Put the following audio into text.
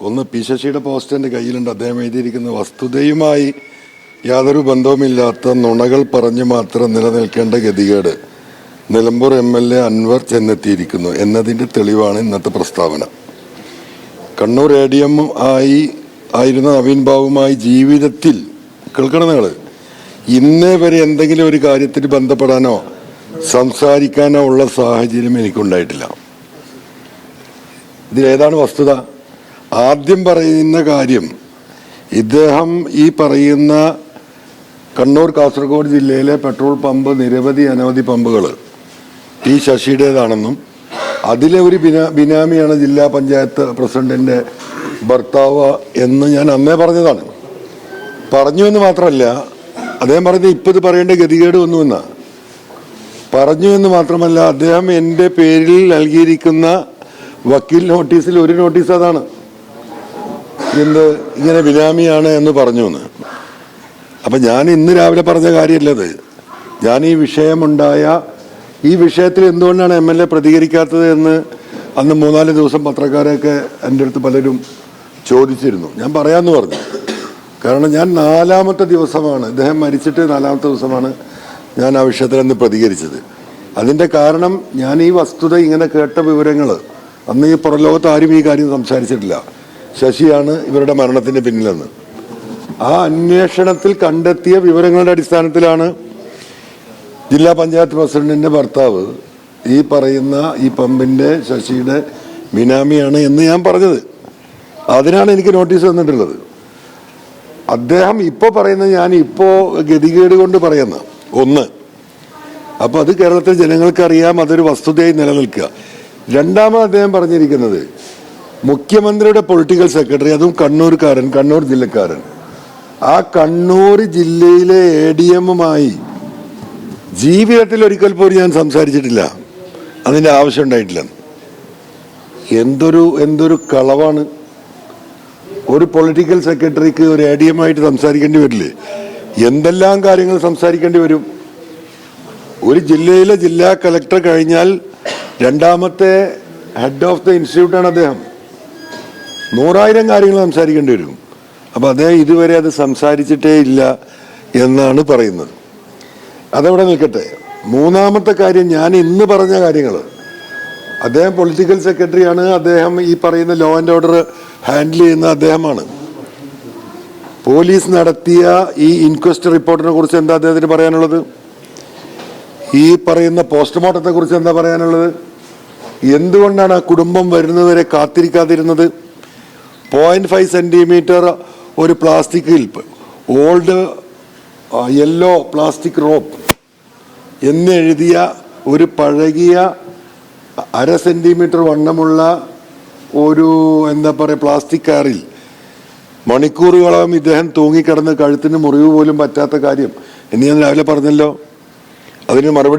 ഒന്ന് പി ശശിയുടെ പോസ്റ്റ് എന്റെ കയ്യിലുണ്ട്. അദ്ദേഹം എഴുതിയിരിക്കുന്ന വസ്തുതയുമായി യാതൊരു ബന്ധവുമില്ലാത്ത നുണകൾ പറഞ്ഞു മാത്രം നിലനിൽക്കേണ്ട ഗതികേട് Nilambur M L A Anvar ചെന്നെത്തിയിരിക്കുന്നു എന്നതിന്റെ തെളിവാണ് ഇന്നത്തെ പ്രസ്താവന. കണ്ണൂർ എ ഡി എം ആയി ആയിരുന്ന നവീൻ ബാബുമായി ജീവിതത്തിൽ കേൾക്കണം നിങ്ങൾ ഇന്നേ വരെ എന്തെങ്കിലും ഒരു കാര്യത്തിൽ ബന്ധപ്പെടാനോ സംസാരിക്കാനോ ഉള്ള സാഹചര്യം എനിക്കുണ്ടായിട്ടില്ല. ഇതിലേതാണ് വസ്തുത? ആദ്യം പറയുന്ന കാര്യം ഇദ്ദേഹം ഈ പറയുന്ന കണ്ണൂർ കാസർഗോഡ് ജില്ലയിലെ പെട്രോൾ പമ്പ് നിരവധി അനവധി പമ്പുകൾ ടി ശശിയുടേതാണെന്നും അതിലെ ഒരു ബിനാ ബിനാമിയാണ് ജില്ലാ പഞ്ചായത്ത് പ്രസിഡന്റിന്റെ ഭർത്താവ് എന്ന് ഞാൻ അന്നേ പറഞ്ഞതാണ്. പറഞ്ഞു എന്ന് മാത്രമല്ല അദ്ദേഹം പറഞ്ഞത് ഇപ്പം ഇത് പറയേണ്ട ഗതികേട് ഒന്നുമെന്ന പറഞ്ഞു എന്ന് മാത്രമല്ല അദ്ദേഹം എന്റെ പേരിൽ നൽകിയിരിക്കുന്ന വക്കീൽ നോട്ടീസിൽ ഒരു നോട്ടീസ് അതാണ്. എന്ത് ഇങ്ങനെ ബിനാമിയാണ് എന്ന് പറഞ്ഞു എന്ന് അപ്പം ഞാൻ ഇന്ന് രാവിലെ പറഞ്ഞ കാര്യമല്ലത് ഞാൻ ഈ വിഷയമുണ്ടായ ഈ വിഷയത്തിൽ എന്തുകൊണ്ടാണ് എം എൽ എ പ്രതികരിക്കാത്തത് എന്ന് അന്ന് മൂന്നാൽ ദിവസം പത്രക്കാരൊക്കെ എന്റെ അടുത്ത് പലരും ചോദിച്ചിരുന്നു. ഞാൻ പറയാമെന്ന് പറഞ്ഞു. കാരണം ഞാൻ നാലാമത്തെ ദിവസമാണ് ഇദ്ദേഹം മരിച്ചിട്ട് നാലാമത്തെ ദിവസമാണ് ഞാൻ ആ വിഷയത്തിൽ അന്ന് പ്രതികരിച്ചത്. അതിന്റെ കാരണം ഞാൻ ഈ വസ്തുത ഇങ്ങനെ കേട്ട വിവരങ്ങൾ അന്ന് ഈ പുറലോകത്ത് ആരും ഈ കാര്യം സംസാരിച്ചിട്ടില്ല. ശശിയാണ് ഇവരുടെ മരണത്തിന് പിന്നിലെന്ന്. ആ അന്വേഷണത്തിൽ കണ്ടെത്തിയ വിവരങ്ങളുടെ അടിസ്ഥാനത്തിലാണ് ജില്ലാ പഞ്ചായത്ത് പ്രസിഡന്റിന്റെ ഭർത്താവ് ഈ പറയുന്ന ഈ പമ്പിന്റെ ശശിയുടെ ബിനാമിയാണ് എന്ന് ഞാൻ പറഞ്ഞത്. അതിനാണ് എനിക്ക് നോട്ടീസ് തന്നിട്ടുള്ളത്. അദ്ദേഹം ഇപ്പോൾ പറയുന്നത് ഞാൻ ഇപ്പോൾ ഗതികേട് കൊണ്ട് പറയുന്ന ഒന്ന് അപ്പോൾ അത് കേരളത്തിലെ ജനങ്ങൾക്കറിയാം അതൊരു വസ്തുതയായി നിലനിൽക്കുക. രണ്ടാമത് അദ്ദേഹം പറഞ്ഞിരിക്കുന്നത് മുഖ്യമന്ത്രിയുടെ പൊളിറ്റിക്കൽ സെക്രട്ടറി അതും കണ്ണൂർക്കാരൻ കണ്ണൂർ ജില്ലക്കാരൻ. ആ കണ്ണൂർ ജില്ലയിലെ എ ഡി എമ്മുമായി ജീവിതത്തിൽ ഒരിക്കൽ പോലും ഞാൻ സംസാരിച്ചിട്ടില്ല. അതിന്റെ ആവശ്യം ഉണ്ടായിട്ടില്ല. എന്തൊരു എന്തൊരു കളവാണ്. ഒരു പൊളിറ്റിക്കൽ സെക്രട്ടറിക്ക് ഒരു എ ഡി എം ആയിട്ട് സംസാരിക്കേണ്ടി വരില്ലേ? എന്തെല്ലാം കാര്യങ്ങൾ സംസാരിക്കേണ്ടി വരും? ഒരു ജില്ലയിലെ ജില്ലാ കളക്ടർ കഴിഞ്ഞാൽ രണ്ടാമത്തെ ഹെഡ് ഓഫ് ദ ഇൻസ്റ്റിറ്റ്യൂട്ടാണ് അദ്ദേഹം. നൂറായിരം കാര്യങ്ങൾ സംസാരിക്കേണ്ടി വരും. അപ്പോൾ അദ്ദേഹം ഇതുവരെ അത് സംസാരിച്ചിട്ടേ ഇല്ല എന്നാണ് പറയുന്നത്. അതവിടെ നിൽക്കട്ടെ. മൂന്നാമത്തെ കാര്യം ഞാൻ ഇന്ന് പറഞ്ഞ കാര്യങ്ങൾ അദ്ദേഹം പൊളിറ്റിക്കൽ സെക്രട്ടറിയാണ് അദ്ദേഹം ഈ പറയുന്ന ലോ ആൻഡ് ഓർഡർ ഹാൻഡിൽ ചെയ്യുന്ന അദ്ദേഹമാണ്. പോലീസ് നടത്തിയ ഈ ഇൻക്വസ്റ്റ് റിപ്പോർട്ടിനെ കുറിച്ച് എന്താ അദ്ദേഹത്തിന് പറയാനുള്ളത്? ഈ പറയുന്ന പോസ്റ്റ്മോർട്ടത്തെ കുറിച്ച് എന്താ പറയാനുള്ളത്? എന്തുകൊണ്ടാണ് ആ കുടുംബം വരുന്നതുവരെ കാത്തിരിക്കാതിരുന്നത്? പോയിന്റ് ഫൈവ് സെന്റിമീറ്റർ ഒരു പ്ലാസ്റ്റിക് ഹിൽപ്പ് ഓൾഡ് യെല്ലോ പ്ലാസ്റ്റിക് റോപ്പ് എന്നെഴുതിയ ഒരു പഴകിയ അര സെന്റിമീറ്റർ വണ്ണമുള്ള ഒരു എന്താ പറയുക പ്ലാസ്റ്റിക് കാറിൽ മണിക്കൂറുകളോളം ഇദ്ദേഹം തൂങ്ങിക്കിടന്ന് കഴുത്തിന് മുറിവ് പോലും പറ്റാത്ത കാര്യം. എന്ന് ഞാൻ രാവിലെ പറഞ്ഞല്ലോ. അതിന് മറുപടി